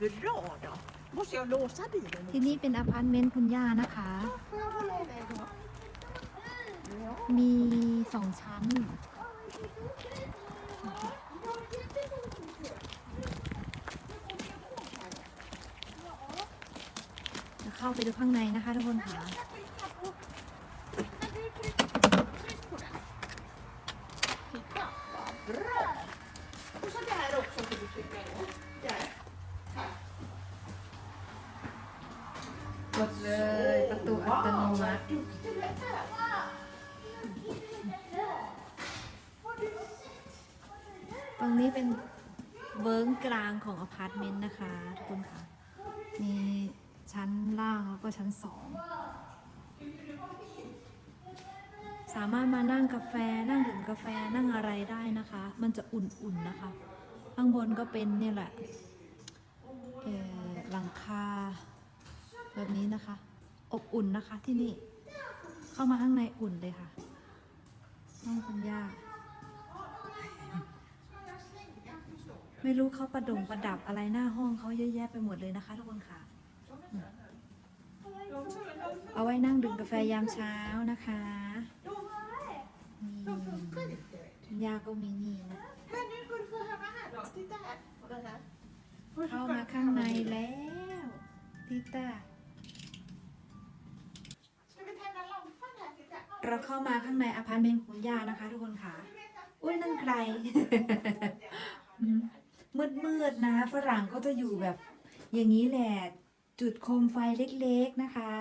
vad bra då. Måste jag låsa bilen? ที่นี่เป็นอพาร์ตเมนต์คุณย่านะคะ ja. มีสองชั้น จะเข้าไปดูข้างในนะคะทุกคนค่ะ Titta, vad bra! Och så där också får du trycka in. Där. ดเลย ประตูอัตโนมัติตรงนี้เป็นเวิร์กลางของอพาร์ตเมนต์นะคะทุกคนค่ะ มีชั้นล่างแล้วก็ชั้นสอง สามารถมานั่งกาแฟนั่งดื่มกาแฟนั่งอะไรได้นะคะ มันจะอุ่นๆนะคะ ข้างบนก็เป็นเนี่ยแหละหลังคา แบบนี้นะคะ อบอุ่นนะคะที่นี่ เข้ามาข้างในอุ่นเลยค่ะห้องคุณย่าไม่รู้เขาประดงประดับอะไรหน้าห้องเขาเยอะแยะไปหมดเลยนะคะทุกคนค่ะ เอาไว้นั่งดื่มกาแฟยามเช้านะคะนี่ย่าก็มีนี่นะเข้ามาข้างในแล้วทิต้า เราเข้ามาข้างในอพาร์ตเมนต์ของคุณย่านะคะ ทุกคนค่ะ อุ้ยนั่นใคร มืดมืดๆนะ ฝรั่งก็จะอยู่แบบ อย่างนี้แหละ จุดโคมไฟเล็กๆนะคะ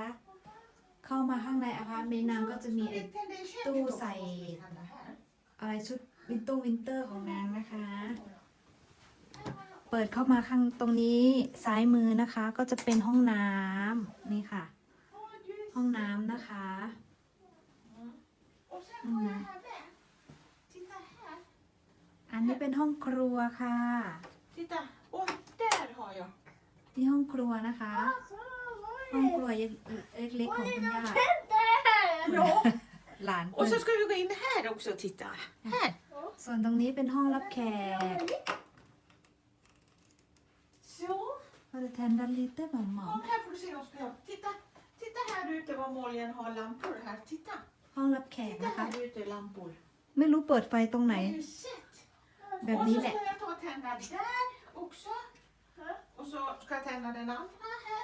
เข้ามาข้างในอพาร์ตเมนต์นางก็จะมีไอ้ Tänd i köket Då också, säger- måste vi tända här. อะไรชุดวินเตอร์วินเตอร์ของนางนะคะ เปิดเข้ามาข้างตรงนี้ซ้ายมือนะคะ ก็จะเป็นห้องน้ำนี่ค่ะ ห้องน้ำนะคะ Och sen Mm. har jag här med. Titta här. อันนี้เป็นห้องครัวค่ะ Titta. Och där har jag. ที่ห้องครัวนะคะ ห้องครัวเล็กๆของคุณย่า Ja. หลาน Och så ska vi gå in här också och titta. Här. ส่วนตรงนี้เป็นห้องรับแขก Så. ก็จะแทนดันลิเตอร์หมอม Kom här får du se vad jag ska göra. Titta. Titta här ute vad Moljen har lampor här. Titta. ห้องรับแขก Titta นะคะ här ute lampor. ไม่รู้เปิดไฟตรงไหน Har du sett? แบบ Och นี้ så แหละ ska jag ta och tända där också. Och så ska jag tända den andra här.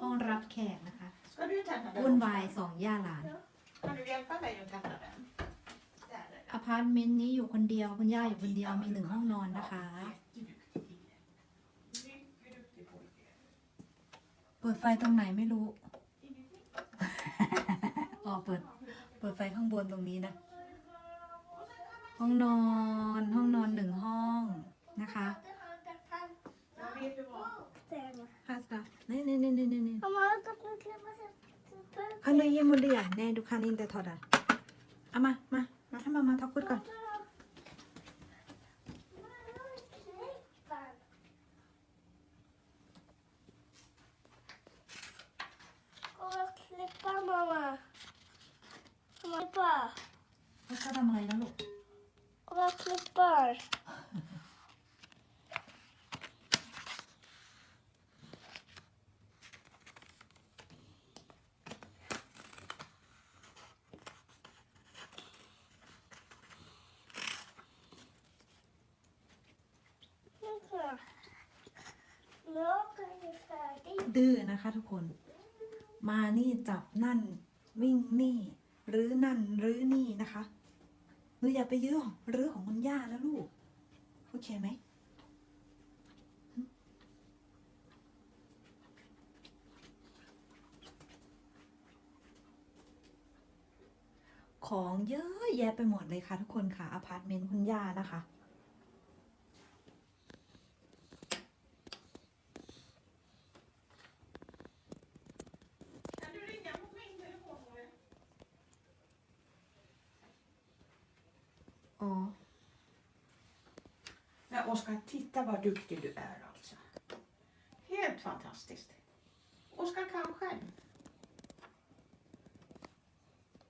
ห้องรับแขกนะคะ Ska du tända den วุ่น också? วายสองย่าหลาน Kan du hjälpa mig att tända den? Där är อพาร์ตเมนต์นี้อยู่คนเดียวคุณย่าอยู่คนเดียวมีหนึ่งห้องนอนนะคะ Jätteduktig kille. Mycket duktig pojke. เปิดไฟตรงไหนไม่รู้ Ingenting. อ๋อเปิด เปิดไฟข้างบนตรงนี้นะ ห้องนอน ห้องนอนหนึ่งห้องนะคะ Jag vet du vad? ค่ะค่ะนี่นี่นี่นี่นี่ Mamma, jag ska klippa sig. คันเลยยี่มุเลียแน่ดูคันอินเตอร์ทอดอะเอามา มา มาให้มามาทักกุดก่อน Kom och klippa mamma. Kom och klippa. แล้วเขาทำอะไรนะลูก Kom och klippar. Nu är vi färdiga. ดื้อนะคะทุกคน มานี่จับนั่น วิ่งนี่ หรือนั่นหรือนี่นะคะหนูอย่าไปยื้อของรื้อของคุณย่าแล้วลูก โอเคไหมของเยอะแยะไปหมดเลยค่ะทุกคนค่ะอพาร์ตเมนต์คุณย่านะคะ อ๋อ Men Oskar, titta vad duktig du är alltså. Helt fantastiskt. Oskar kan själv.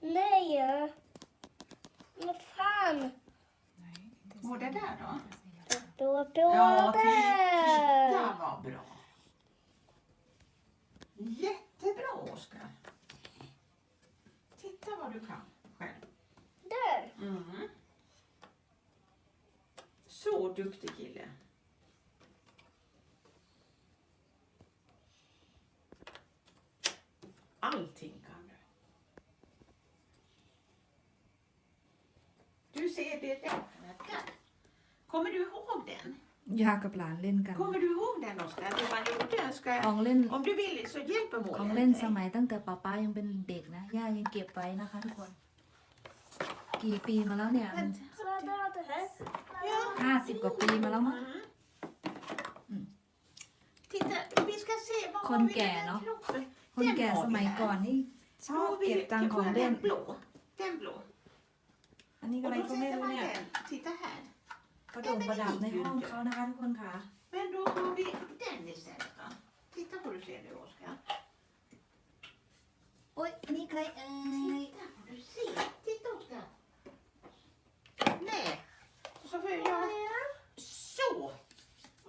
Nej! Men fan! Och det där då? Då, då, Ja, titta vad bra. Jättebra Oskar. Titta vad du kan duktig kille. Allting kan du. Du ser det räknat där. Kommer du ihåg den? ยากับหลานเล่นกัน Kommer du ihåg den Oskar? Det man gjorde? Ska ของ jag... เล่น Om du vill så hjälper ของ målen เล่น dig. สมัยตั้งแต่ป๊าป๊ายังเป็นเด็กนะย่ายังเก็บไว้นะคะ ทุกคน กี่ปีมาแล้วเนี่ย Men- Vad är det här? Ja. ห้าสิบกว่าปีมาแล้วมั้ง Mm. Titta, vi ska se vad Kon har vi i kẻ den nó. kroppen? คน Den แก่ har ส vi มัย här. ก่อนนี่ชอบ Har vi- เก็บตังค์ของเล่น Den blå. Den blå. อันนี้ Och อะไร då ก็ไม่ sätter รู้ man เนี่ย den. Titta här. ประดงประดับในห้องเขานะคะทุกคนค่ะ Men då har vi den istället då. Titta på du ser det Oskar. โอ๊ยอันนี้ใครเอ่ย Titta vad du ser. Titta Oskar. Nej. Så får jag göra Månen? så.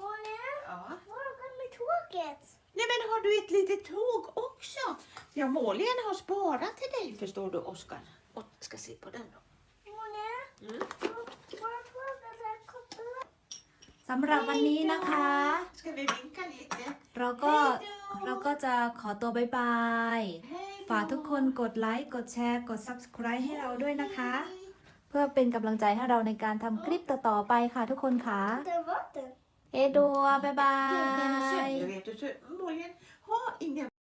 Månen? Ja. Var kommer tåget? Nej men har du ett litet tåg också? Ja, Målén har sparat till dig förstår du Oskar. Och ska se på den då. Månen? Mm. Var tåget är kopplat? สำหรับวันนี้นะคะ Ska vi vinka lite? เราก็ Hej då! เราก็จะขอตัวบายบาย Hej då! ฝากทุกคนกดไลค์ กดแชร์ กด subscribe ให้เราด้วยนะคะ Hej. เพื่อเป็นกำลังใจให้เราในการทำคลิปต่อๆไปค่ะทุกคนค่ะ Det är vatten. เอดัวบายบา Den är ย sönder vet